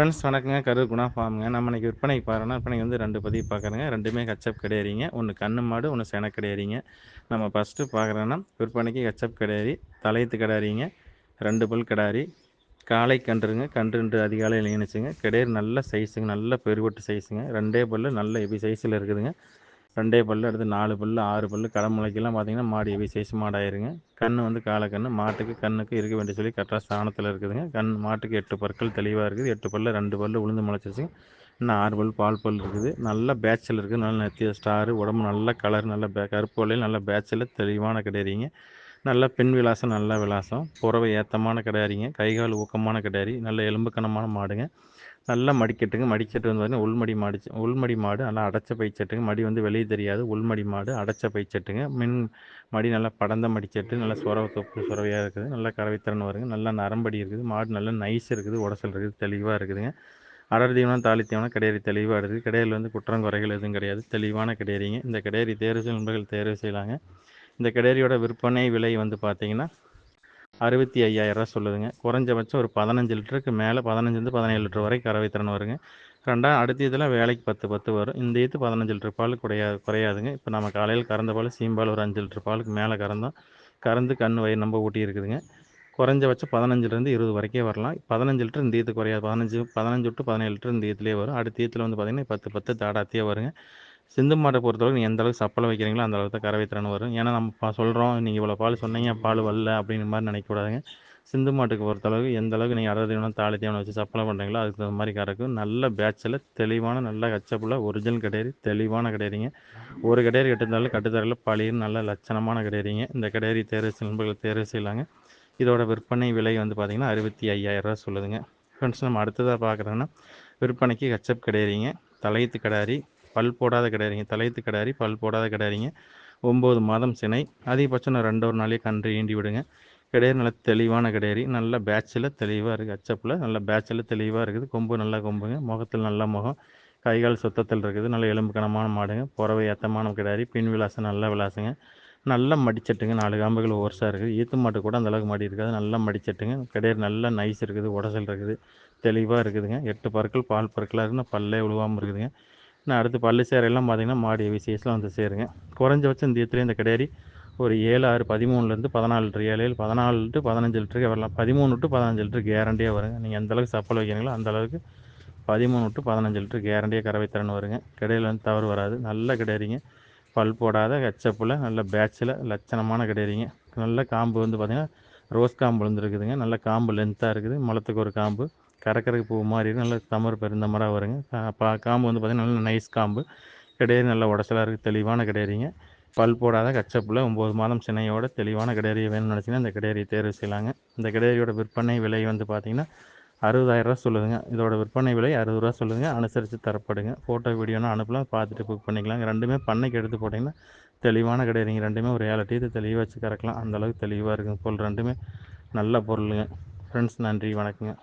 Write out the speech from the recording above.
Friends வணக்கங்க. கரு குணா ஃபார்முங்க நம்ம இன்றைக்கி விற்பனைக்கு பாருன்னா விற்பனைக்கு வந்து ரெண்டு பதிவு பார்க்குறேங்க ரெண்டுமே கச்சப் கிடையாதுங்க. ஒன்று கண்ணு மாடு ஒன்று சென கிடையாதுங்க. நம்ம ஃபஸ்ட்டு பார்க்குறோன்னா விற்பனைக்கு கச்சப் கிடையாது. தலையத்து கிடாரிங்க ரெண்டு பல் கிடாரி காலை கன்றுங்க. கன்று அதிகாலையில் இணைச்சுங்க கிடையாது. நல்ல சைஸுங்க நல்ல பெருவட்டு சைஸுங்க ரெண்டே பல்லு நல்ல எபி சைஸில் இருக்குதுங்க. ரெண்டே பல்லு அடுத்து நாலு பல்லு ஆறு பல்லு கடமுளைக்கெல்லாம் பார்த்தீங்கன்னா மாடு ஹெவி சைஸ் மாடாயிருங்க. கண் வந்து காலை கண் மாட்டுக்கு கண்ணுக்கு இருக்க வேண்டிய சொல்லி கரெக்டாக ஸ்தானத்தில் இருக்குதுங்க. கண் மாட்டுக்கு எட்டு பற்கள் தெளிவாக இருக்குது. எட்டு பல்லு ரெண்டு பல்லு உளுந்து முளைச்சிருச்சுங்க இன்னும் ஆறு பல் பால் பல் இருக்குது. நல்ல பேச்சல் இருக்குது. நல்ல நெத்திய ஸ்டாரு உடம்பு நல்ல கலர் நல்ல பே கருப்பு வலையில் நல்ல பேச்சலில் தெளிவான கிடையாதுங்க நல்ல பெண் விலாசம் நல்ல விலாசம். புறவை ஏத்தமான கிடையாதுங்க. கைகால் ஊக்கமான கிடையாது. நல்ல எலும்பு கனமான மாடுங்க. நல்லா மடிக்கட்டுங்க மடிக்கட்டு வந்து பார்த்தீங்கன்னா உள்மடி மாடு உள்மடி மாடு நல்லா அடைச்ச பைச்சட்டுங்க மடி வந்து வெளியே தெரியாது. உள்மடி மாடு அடைச்ச பைச்சட்டுங்க மின் மடி நல்லா படந்த மடிச்சட்டு நல்லா சுரவ தொப்பு சுரவையாக இருக்குது. நல்லா கறவைத்திறன் வருங்க. நல்லா நரம்படி இருக்குது. மாடு நல்லா நைஸ் இருக்குது. உடசல் இருக்குது. தெளிவாக இருக்குதுங்க. அடர் தீவனம் தாலி தீவனம் கிடையாது. தெளிவாக இருக்குது. கிடையாது வந்து குற்றம் குறைகள் எதுவும் கிடையாது. தெளிவான கிடையாதுங்க. இந்த கிடையாது. தேர்வு நண்பர்கள் தேர்வு செய்யலாங்க. இந்த கிடையாரியோட விற்பனை விலை வந்து பார்த்தீங்கன்னா அறுபத்தி ஐயாயிரரூவா சொல்லுதுங்க. குறைஞ்சபட்சம் ஒரு பதினஞ்சு லிட்டருக்கு மேலே பதினஞ்சுலேருந்து பதினேழு லிட்டர் வரைக்கும் கறவை திறன் வருங்க. ரெண்டாம் அடுத்த இதில் வேலைக்கு பத்து பத்து வரும். இந்த இது பதினஞ்சு லிட்டர் பால் குறையா குறையாதுங்க. இப்போ நம்ம காலையில் கறந்த பால் சீம்பால் ஒரு அஞ்சு லிட்டர் பாலுக்கு மேலே கறந்தோம். கறந்து கண் வயிறு நம்ம ஊட்டி இருக்குதுங்க. குறைஞ்சபட்சம் பதினஞ்சுலேருந்து இருபது வரைக்கும் வரலாம். பதினஞ்சு லிட்டர் இந்த ஈத்து குறையாது. பதினஞ்சு பதினஞ்சு விட்டு பதினேழு லிட்டர் இந்த ஈத்துலேயே வரும். அடுத்த ஈத்தில் வந்து பார்த்திங்கன்னா பத்து பத்து தாடாத்தியே வருங்க. சிந்து மாட்டை பொறுத்தளவுக்கு நீங்கள் எந்த அளவுக்கு சப்பலை வைக்கிறீங்களோ அந்த அளவுக்கு தான் கறவை திறன் வரும். ஏன்னா நம்ம சொல்கிறோம் நீங்கள் இவ்வளோ பால் சொன்னீங்க பால் வரல அப்படிங்கிற மாதிரி நினைக்கக்கூடாதுங்க. சிந்து மாட்டுக்கு பொறுத்தளவுக்கு எந்த அளவுக்கு நீங்கள் அறுபது தீவனம் தாலி தீவனம் வச்சு சப்பலை பண்ணுறீங்களோ அதுக்கு தகுந்த மாதிரி கறக்கும் நல்ல பேட்சில் தெளிவான நல்ல கச்சப்புள்ள ஒரிஜினல் கிடையாது தெளிவான கிடையாதுங்க ஒரு கிடையாது கட்டுத்தாலும் கட்டுத்தரையில் பழியும் நல்ல லட்சணமான கிடையாதுங்க இந்த கடையரி தேர்வு நண்பர்கள் தேர்வு செய்யலாங்க. இதோட விற்பனை விலை வந்து பார்த்திங்கன்னா அறுபத்தி ஐயாயிரரூவா சொல்லுதுங்க. ஃப்ரெண்ட்ஸ் நம்ம அடுத்ததாக பார்க்குறோன்னா விற்பனைக்கு கச்சப் கிடையாதுங்க தலையத்து கிடாரி பல் போடாத கிடையாதுங்க. தலையத்து கிடாரி பல் போடாத கிடையாதுங்க ஒம்பது மாதம் சினை அதிகபட்சம் நான் ரெண்டு ஒரு நாளே கன்று ஈண்டி விடுங்க. கிடையாது நல்ல தெளிவான கிடையாது நல்ல பேட்சில் தெளிவாக இருக்குது அச்சப்பில் நல்ல பேட்சில் தெளிவாக இருக்குது. கொம்பு நல்லா கொம்புங்க. முகத்தில் நல்ல முகம். கைகால் சுத்தத்தில் இருக்குது. நல்ல எலும்பு கனமான மாடுங்க. புறவை ஏத்தமான கிடையாது பின் விலாசம் நல்ல விலாசங்க. நல்லா மடிச்சட்டுங்க. நாலு காம்புகள் ஓர்ஸாக இருக்குது. ஈத்து மாட்டு கூட அந்தளவுக்கு மடி இருக்காது. நல்லா மடிச்சட்டுங்க. கிடையாது நல்லா நைஸ் இருக்குது. உடசல் இருக்குது. தெளிவாக இருக்குதுங்க. எட்டு பற்கள் பால் பற்களாக இருக்குன்னு பல்லே உழுவாமல் இருக்குதுங்க. நான் அடுத்து பள்ளி சேரையெல்லாம் பார்த்திங்கன்னா மாடி விசேஷத்தில் வந்து சேருங்க. குறைஞ்சபட்சம் இந்த இடத்துல இந்த கிடையாது ஒரு ஏழு ஆறு பதிமூணுலேருந்து பதினாலு லிட்டர் ஏழு ஏழு பதினாலு லிட்டர் பதினஞ்சு லிட்டருக்கு வரலாம். பதிமூணு டு பதினஞ்சு லிட்டர் கேரண்டியாக வருங்க. நீங்கள் எந்த அளவுக்கு சப்பல் வைக்கிறீங்களோ அந்தளவுக்கு பதிமூணு டு பதினஞ்சு லிட்டர் கேரண்டியாக கறவை திறன் வருங்க. கிடையில வந்து தவறு வராது. நல்ல கிடையாதுங்க பல் போடாத கச்சப்பில் நல்ல பேட்சில் லட்சணமான கிடையாதுங்க நல்ல காம்பு வந்து பார்த்திங்கன்னா ரோஸ் காம்பு விழுந்துருக்குதுங்க நல்ல காம்பு லென்த்தாக இருக்குது. மலத்துக்கு ஒரு காம்பு. கறக்கறக்கு பூ மாதிரி நல்ல தமர் பெருந்தமராக வருங்க. பா காம்பு வந்து பார்த்திங்கன்னா நல்ல நைஸ் காம்பு. கிடையாது நல்ல உடச்சலாக இருக்குது தெளிவான கிடையாதுங்க பல் போடாத கச்சப்பில் ஒம்பது மாதம் சினையோட தெளிவான கிடையாது வேணும்னு நினச்சிங்கன்னா இந்த கிடையாரியை தேர்வு செய்யலாங்க. இந்த கிடையாரியோட விற்பனை விலை வந்து பார்த்திங்கன்னா அறுபதாயிரரூவா சொல்லுதுங்க. இதோட விற்பனை விலை அறுபது ரூபா சொல்லுதுங்க. அனுசரித்து தரப்படுங்க. ஃபோட்டோ வீடியோனா அனுப்பலாம். பார்த்துட்டு புக் பண்ணிக்கலாங்க. ரெண்டுமே பண்ணைக்கு எடுத்து போட்டிங்கன்னா தெளிவான கிடையாதுங்க ரெண்டுமே ஒரு ஏழை டீத்து தெளிவாக வச்சு கறக்கலாம். அந்தளவுக்கு தெளிவாக இருக்குங்க. பொருள் ரெண்டுமே நல்ல பொருளுங்க. ஃப்ரெண்ட்ஸ் நன்றி. வணக்கங்க.